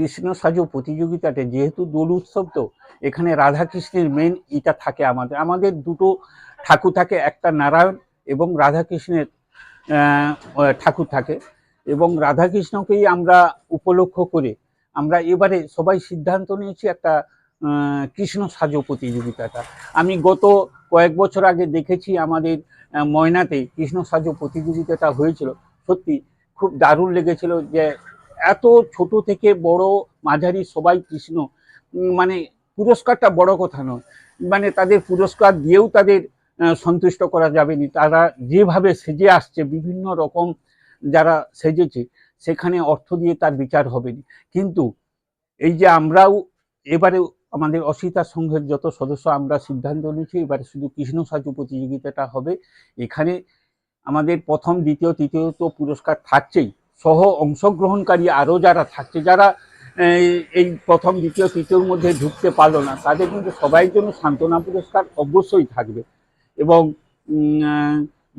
কৃষ্ণ সাজো প্রতিযোগিতাতে যেহেতু দোল উৎসব তো, এখানে রাধাকৃষ্ণের মেন এটা থাকে আমাদের। আমাদের দুটো ঠাকুর থাকে, একটা নারায়ণ এবং রাধাকৃষ্ণের ঠাকুর থাকে। এবং রাধাকৃষ্ণকেই আমরা উপলক্ষ করে আমরা এবারে সবাই সিদ্ধান্ত নিয়েছি একটা কৃষ্ণ সাজো প্রতিযোগিতাটা। আমি গত কয়েক বছর আগে দেখেছি আমাদের ময়নাতে কৃষ্ণ সাজো প্রতিযোগিতাটা হয়েছিল। সত্যি খুব দারুণ লেগেছিল যে এত ছোট থেকে বড় মাঝারি সবাই কৃষ্ণ। মানে পুরস্কারটা বড় কথা নয়। মানে তাদের পুরস্কার দিয়েও তাদের সন্তুষ্ট করা যাবে না তারা যেভাবে সেজে আসছে, বিভিন্ন রকম যারা সেজেছে, সেখানে অর্থ দিয়ে তার বিচার হবে না কিন্তু এই যে আমরাও এবারে আমাদের অসিতা সংঘের যত সদস্য, আমরা সিদ্ধান্ত নিয়েছি, এবারে শুধু কৃষ্ণ সাজু প্রতিযোগিতাটা হবে। এখানে আমাদের প্রথম, দ্বিতীয় তৃতীয় তো পুরস্কার থাকছেই। সহ অংশগ্রহণকারী আরও যারা থাকছে, যারা এই প্রথম, দ্বিতীয়, তৃতীয়র মধ্যে ঢুকতে পারল না, তাদের কিন্তু সবাই জন্য সান্ত্বনা পুরস্কার অবশ্যই থাকবে এবং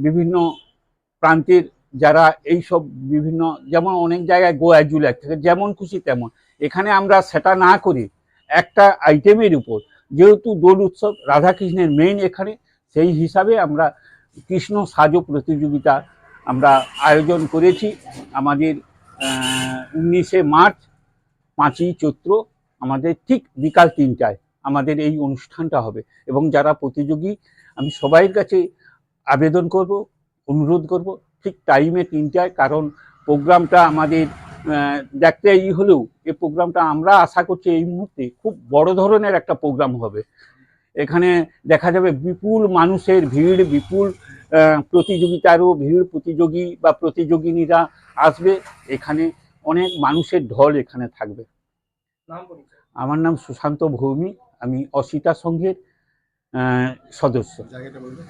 বিভিন্ন প্রান্তের যারা এই সব বিভিন্ন, যেমন অনেক জায়গায় গোয়া জুলাই থাকে, যেমন খুশি তেমন। এখানে আমরা সেটা না করে একটা আইটেমের উপর, যেহেতু দোল উৎসব রাধাকৃষ্ণের মেইন এখানে, সেই হিসাবে আমরা কৃষ্ণ সাজো প্রতিযোগিতা আমরা আয়োজন করেছি। আমাদের উনিশে মার্চ, পাঁচই চৈত্র, আমাদের ঠিক বিকাল তিনটায় আমাদের এই অনুষ্ঠানটা হবে। এবং যারা প্রতিযোগী, আমি সবাইয়ের কাছে আবেদন করব, অনুরোধ করব, ঠিক টাইমে তিনটায়, কারণ প্রোগ্রামটা আমাদের দেখতে ই হলেও এই প্রোগ্রামটা আমরা আশা করছি এই মুহূর্তে খুব বড় ধরনের একটা প্রোগ্রাম হবে। এখানে দেখা যাবে বিপুল মানুষের ভিড়, বিপুল প্রতিযোগিতারও ভিড় প্রতিযোগী বা প্রতিযোগিনীরা আসবে। এখানে অনেক মানুষের ঢল এখানে থাকবে। আমার নাম সুশান্ত ভৌমি আমি অসিতা সংঘের সদস্য। জায়গাটা বলবেন?